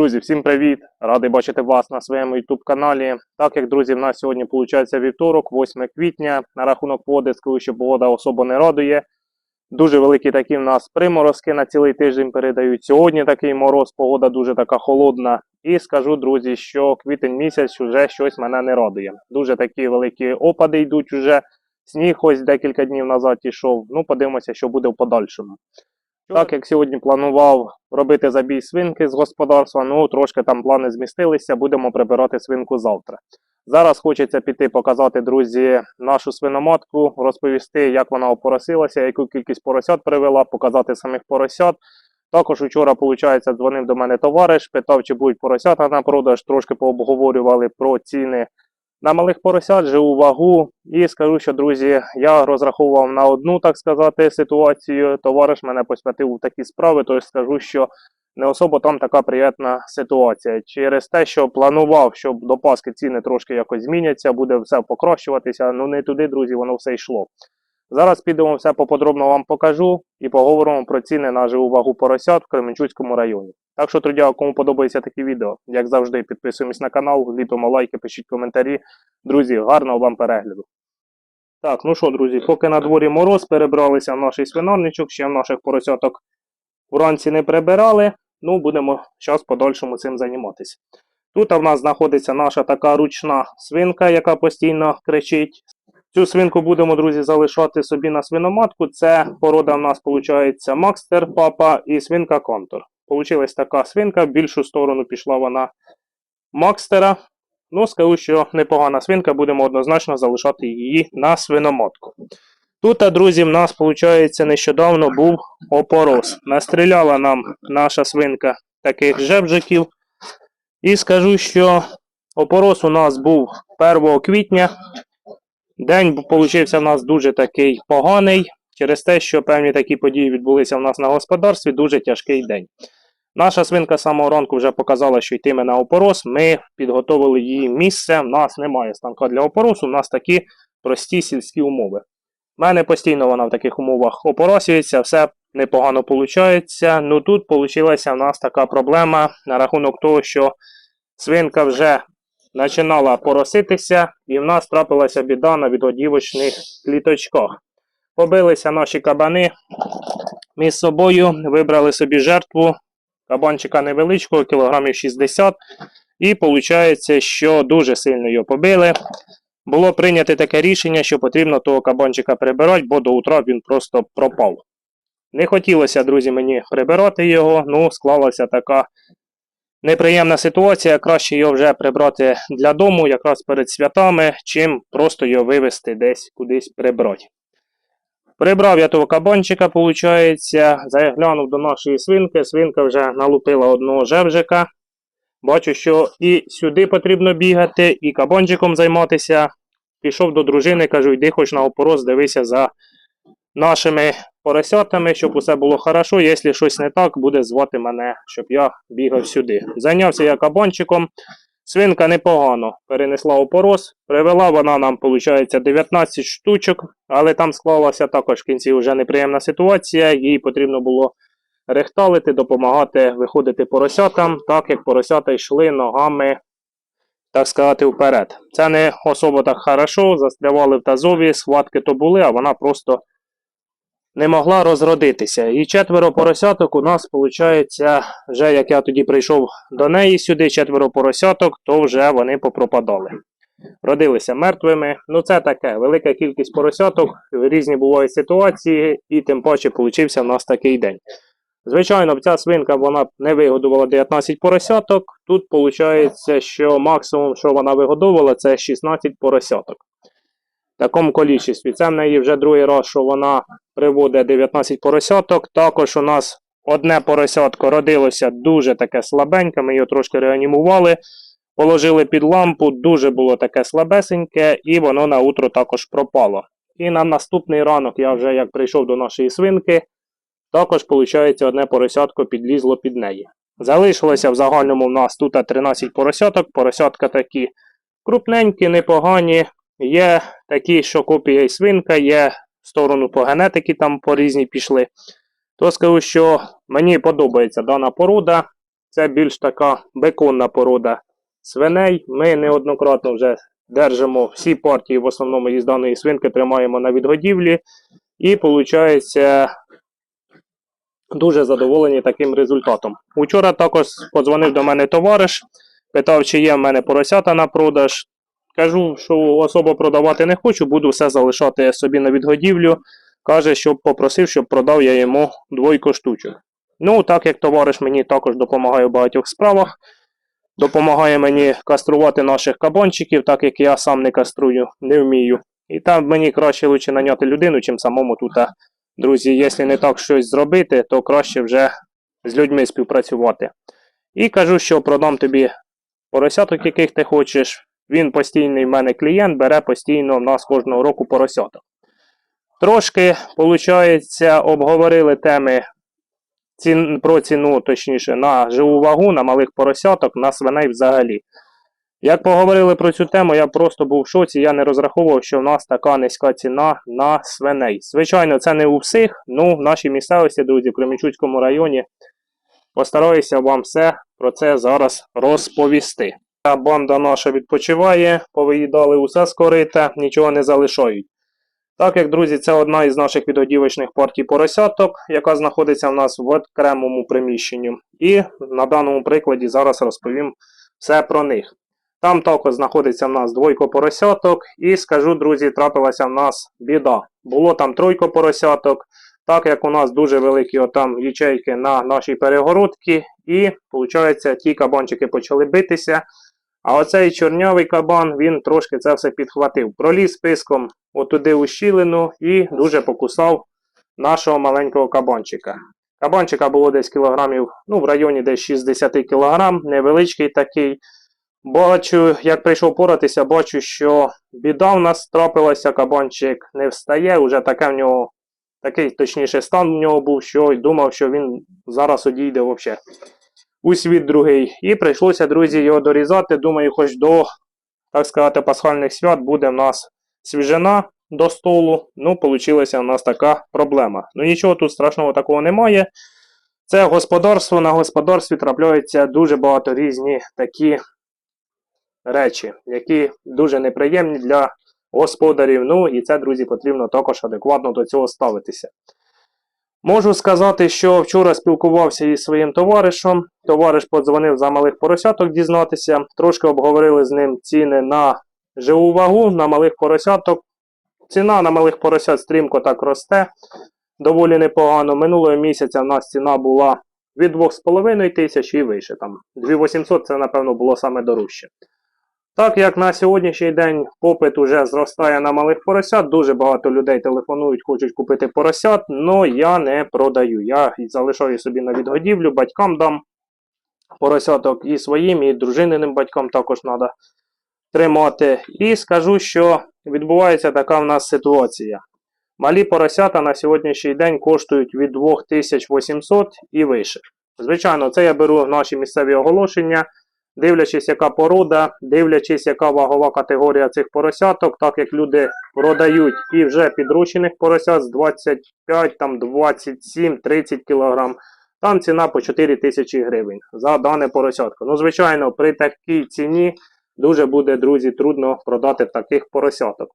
Друзі, всім привіт! Радий бачити вас на своєму YouTube каналі. Так як, друзі, в нас сьогодні виходить вівторок, 8 квітня. На рахунок води, скажу, що погода особо не радує. Дуже великі такі в нас приморозки на цілий тиждень передають. Сьогодні такий мороз, погода дуже така холодна. І скажу, друзі, що квітень місяць вже щось мене не радує. Дуже такі великі опади йдуть уже. Сніг ось декілька днів назад ішов. Ну, подивимося, що буде в подальшому. Так як сьогодні планував робити забій свинки з господарства, ну трошки там плани змістилися, будемо прибирати свинку завтра. Зараз хочеться піти показати, друзі, нашу свиноматку, розповісти, як вона опоросилася, яку кількість поросят привела, показати самих поросят. Також вчора, виходить, дзвонив до мене товариш, питав, чи будуть поросята на продаж. Трошки пообговорювали про ціни на малих поросят, живу вагу. І скажу, що, друзі, я розраховував на одну, так сказати, ситуацію. Товариш мене посвятив у такі справи, тож скажу, що не особо там така приємна ситуація. Через те, що планував, що до Паски ціни трошки якось зміняться, буде все покращуватися. Ну не туди, друзі, воно все йшло. Зараз підемо все поподробно вам покажу і поговоримо про ціни на живу вагу поросят в Кременчуцькому районі. Так що, друзі, кому подобається такі відео, як завжди, підписуємось на канал, ліпимо лайки, пишіть коментарі. Друзі, гарного вам перегляду. Так, ну що, друзі, поки на дворі мороз, перебралися в наш свинарничок, ще в наших поросяток вранці не прибирали. Ну, будемо зараз подальшому цим займатися. Тут в нас знаходиться наша така ручна свинка, яка постійно кричить. Цю свинку будемо, друзі, залишати собі на свиноматку. Це порода в нас виходить Макстер папа і свинка Контур. Получилась така свинка, в більшу сторону пішла вона Макстера. Ну, скажу, що непогана свинка, будемо однозначно залишати її на свиноматку. Тут, друзі, в нас, виходить, нещодавно був опорос. Настріляла нам наша свинка таких жебжиків. І скажу, що опорос у нас був 1 квітня. День получився в нас дуже такий поганий, через те, що певні такі події відбулися в нас на господарстві, дуже тяжкий день. Наша свинка з самого ранку вже показала, що йтиме на опорос. Ми підготовили її місце. У нас немає станка для опоросу, у нас такі прості сільські умови. У мене постійно вона в таких умовах опоросюється, все непогано виходить. Ну тут вийшла в нас така проблема на рахунок того, що свинка вже починала пороситися, і в нас трапилася біда на відгодівочних кліточках. Побилися наші кабани між собою, вибрали собі жертву кабанчика невеличкого, кілограмів 60. І виходить, що дуже сильно його побили. Було прийнято таке рішення, що потрібно того кабанчика прибирати, бо до утра він просто пропав. Не хотілося, друзі, мені прибирати його, ну, склалася така неприємна ситуація. Краще його вже прибрати для дому, якраз перед святами, чим просто його вивезти десь кудись прибрати. Прибрав я того кабанчика, виходить, заглянув до нашої свинки. Свинка вже налупила одного жевжика. Бачу, що і сюди потрібно бігати, і кабанчиком займатися. Пішов до дружини, кажу, йди хоч на опорос, дивися за нашими поросятами, щоб усе було хорошо. Якщо щось не так, буде звати мене, щоб я бігав сюди. Зайнявся я кабанчиком. Свинка непогано перенесла опорос. Привела вона нам, виходить, 19 штучок, але там склалася також в кінці вже неприємна ситуація. Їй потрібно було рехталити, допомагати виходити поросятам, так як поросята йшли ногами, так сказати, вперед. Це не особо так хорошо, застрявали в тазові, схватки то були, а вона просто не могла розродитися. І четверо поросяток у нас, виходить, вже як я тоді прийшов до неї сюди, четверо поросяток, то вже вони попропадали. Родилися мертвими. Ну, це таке, велика кількість поросяток, різні бувають ситуації, і тим паче получився в нас такий день. Звичайно, ця свинка вона не вигодувала 19 поросяток. Тут виходить, що максимум, що вона вигодовувала, це 16 поросяток. Такому кількості. Це в неї вже другий раз, що вона приводить 19 поросяток. Також у нас одне поросятко родилося дуже таке слабеньке, ми його трошки реанімували, положили під лампу, дуже було таке слабесеньке, і воно на утро також пропало. І на наступний ранок я вже як прийшов до нашої свинки, також, виходить, одне поросятко підлізло під неї. Залишилося в загальному в нас тут 13 поросяток. Поросятка такі крупненькі, непогані. Є такі, що копія і свинка, є в сторону по генетики, там по різні пішли. То скажу, що мені подобається дана порода. Це більш така беконна порода свиней. Ми неоднократно вже держимо всі партії, в основному із даної свинки тримаємо на відгодівлі. І виходить, дуже задоволені таким результатом. Учора також подзвонив до мене товариш, питав, чи є в мене поросята на продаж. Кажу, що особо продавати не хочу, буду все залишати собі на відгодівлю. Каже, щоб попросив, щоб продав я йому двойку штучок. Ну, так як товариш мені також допомагає в багатьох справах, допомагає мені каструвати наших кабанчиків, так як я сам не каструю, не вмію. І там мені краще лучше наняти людину, чим самому тут. Друзі, якщо не так щось зробити, то краще вже з людьми співпрацювати. І кажу, що продам тобі поросяток, яких ти хочеш. Він постійний в мене клієнт, бере постійно в нас кожного року поросяток. Трошки, виходить, обговорили теми цін, про ціну, точніше, на живу вагу, на малих поросяток, на свиней взагалі. Як поговорили про цю тему, я просто був в шоці, я не розраховував, що в нас така низька ціна на свиней. Звичайно, це не у всіх, ну в нашій місцевості, друзі, в Кременчуцькому районі. Постараюся вам все про це зараз розповісти. Банда наша відпочиває, повиїдали усе скорите, нічого не залишають. Так як, друзі, це одна із наших відгодівочних партій поросяток, яка знаходиться в нас в окремому приміщенні. І на даному прикладі зараз розповім все про них. Там також знаходиться в нас двойко поросяток, і скажу, друзі, трапилася в нас біда. Було там тройко поросяток, так як у нас дуже великі отам ячейки на нашій перегородці, і, виходить, ті кабанчики почали битися. А оцей чорнявий кабан, він трошки це все підхватив. Проліз списком отуди у щілину і дуже покусав нашого маленького кабанчика. Кабанчика було десь кілограмів, ну, в районі десь 60 кілограм, невеличкий такий. Бачу, як прийшов поратися, бачу, що біда в нас трапилася, кабанчик не встає, уже таке в нього, такий точніше стан в нього був, що думав, що він зараз одійде взагалі у світ другий. І прийшлося, друзі, його дорізати. Думаю, хоч до, так сказати, пасхальних свят буде в нас свіжина до столу. Ну, получилася в нас така проблема. Ну нічого тут страшного такого немає. Це господарство, на господарстві трапляються дуже багато різні такі речі, які дуже неприємні для господарів. Ну і це, друзі, потрібно також адекватно до цього ставитися. Можу сказати, що вчора спілкувався із своїм товаришем. Товариш подзвонив за малих поросяток дізнатися. Трошки обговорили з ним ціни на живу вагу, на малих поросяток. Ціна на малих поросят стрімко так росте. Доволі непогано. Минулого місяця в нас ціна була від 2,5 тисяч і вище. Там 2800 це, напевно, було саме дорожче. Так як на сьогоднішній день попит уже зростає на малих поросят, дуже багато людей телефонують, хочуть купити поросят, але я не продаю. Я залишаю собі на відгодівлю, батькам дам поросяток і своїм, і дружининим батькам також треба тримати. І скажу, що відбувається така в нас ситуація. Малі поросята на сьогоднішній день коштують від 2800 і вище. Звичайно, це я беру наші місцеві оголошення дивлячись, яка порода, дивлячись, яка вагова категорія цих поросяток, так як люди продають і вже підручених поросят з 25, там 27, 30 кг. Там ціна по 4 тисячі гривень за дане поросятко. Ну, звичайно, при такій ціні дуже буде, друзі, трудно продати таких поросяток.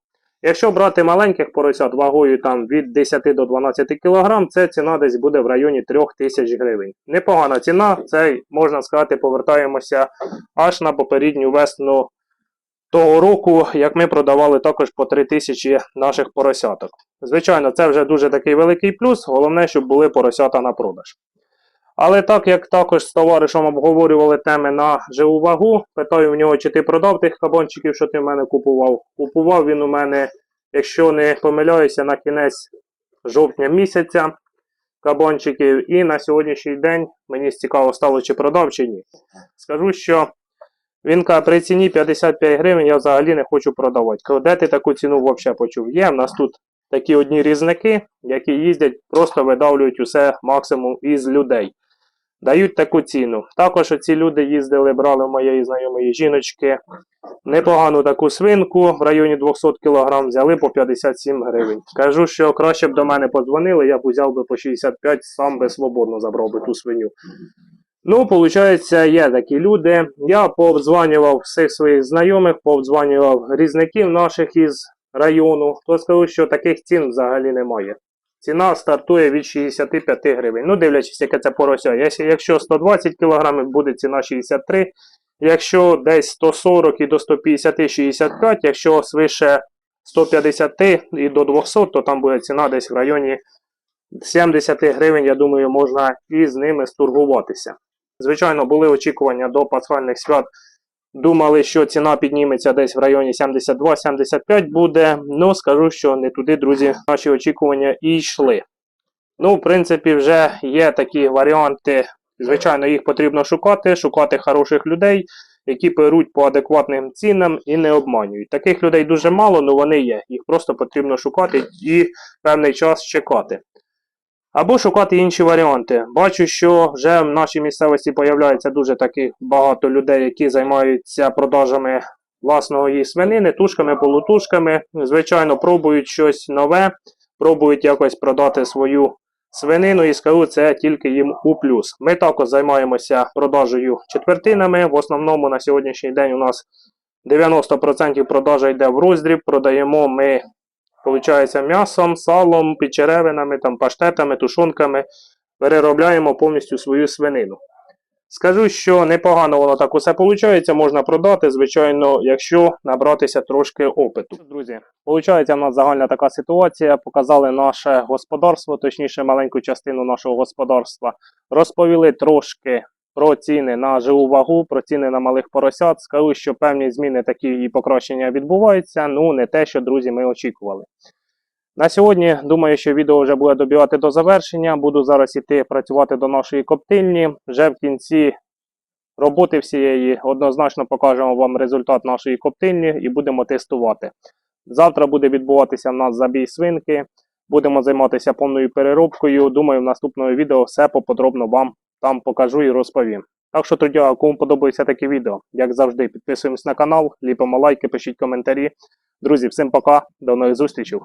Якщо брати маленьких поросят вагою там від 10 до 12 кг, це ціна десь буде в районі 3 тисяч гривень. Непогана ціна, це, можна сказати, повертаємося аж на попередню весну того року, як ми продавали також по 3 тисячі наших поросяток. Звичайно, це вже дуже такий великий плюс, головне, щоб були поросята на продаж. Але так як також з товаришем обговорювали теми на живу вагу, питаю в нього, чи ти продав тих кабанчиків, що ти в мене купував. Купував він у мене, якщо не помиляюся, на кінець жовтня місяця кабанчиків. І на сьогоднішній день мені цікаво стало, чи продав, чи ні. Скажу, що він каже, при ціні 55 гривень я взагалі не хочу продавати. Де ти таку ціну взагалі почув? Є, в нас тут такі одні різники, які їздять, просто видавлюють усе максимум із людей дають таку ціну. Також ці люди їздили, брали в моєї знайомої жіночки непогану таку свинку в районі 200 кг, взяли по 57 гривень. Кажу, що краще б до мене подзвонили, я б узяв би по 65, сам би свободно забрав би ту свиню. Ну, виходить, є такі люди. Я пообдзванював всіх своїх знайомих, пообдзванював різників наших із району. То скажу, що таких цін взагалі немає. Ціна стартує від 65 гривень. Ну, дивлячись, яке це порося. Якщо- Якщо 120 кг, буде ціна 63 Якщо десь 140 і до 150 65, якщо свише 150 і до 200, то там буде ціна десь в районі 70 гривень, я думаю, можна і з ними стургуватися. Звичайно, були очікування до пасхальних свят. Думали, що ціна підніметься десь в районі 72-75 буде. Ну, скажу, що не туди, друзі, наші очікування і йшли. Ну, в принципі, вже є такі варіанти. Звичайно, їх потрібно шукати, шукати хороших людей, які беруть по адекватним цінам і не обманюють. Таких людей дуже мало, але вони є. Їх просто потрібно шукати і певний час чекати. Або шукати інші варіанти. Бачу, що вже в нашій місцевості появляється дуже таких багато людей, які займаються продажами власної свинини, тушками, полутушками. Звичайно, пробують щось нове, пробують якось продати свою свинину і скажу, це тільки їм у плюс. Ми також займаємося продажею четвертинами. В основному на сьогоднішній день у нас 90% продажа йде в роздріб. Продаємо ми Получається м'ясом, салом, печеревинами, там, паштетами, тушонками. Переробляємо повністю свою свинину. Скажу, що непогано воно так усе виходить, можна продати, звичайно, якщо набратися трошки опиту. Друзі, виходить, у нас загальна така ситуація. Показали наше господарство, точніше, маленьку частину нашого господарства. Розповіли трошки про ціни на живу вагу, про ціни на малих поросят. Скажу, що певні зміни такі і покращення відбуваються. Ну, не те, що, друзі, ми очікували. На сьогодні, думаю, що відео вже буде добігати до завершення. Буду зараз іти працювати до нашої коптильні. Вже в кінці роботи всієї однозначно покажемо вам результат нашої коптильні і будемо тестувати. Завтра буде відбуватися в нас забій свинки. Будемо займатися повною переробкою. Думаю, в наступному відео все поподробно вам там покажу і розповім. Так що, тоді, кому подобається таке відео, як завжди, підписуємось на канал, ліпимо лайки, пишіть коментарі. Друзі, всім пока, до нових зустрічей.